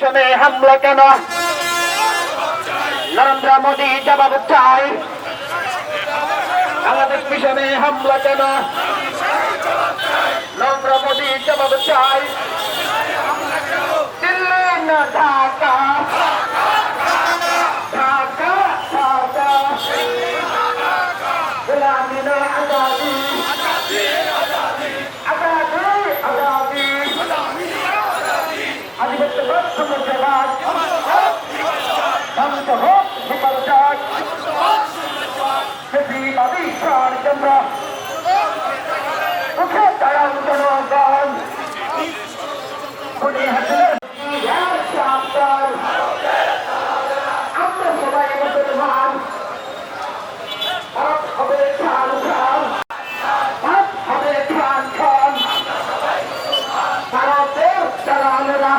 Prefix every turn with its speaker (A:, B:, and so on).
A: পিছনে হামলা কেন? নরেন্দ্র মোদী জবাব চাই। আমাদের পিছনে হামলা কেন? নরেন্দ্র মোদী জবাব চাই। দিল্লি না ঢাকা? জন্য মুখে তারা জনগণ কোটি হাজার আমরা সবাই মুসলমান। হবে খান খান হবে খান খান। ভারতের তারা আমরা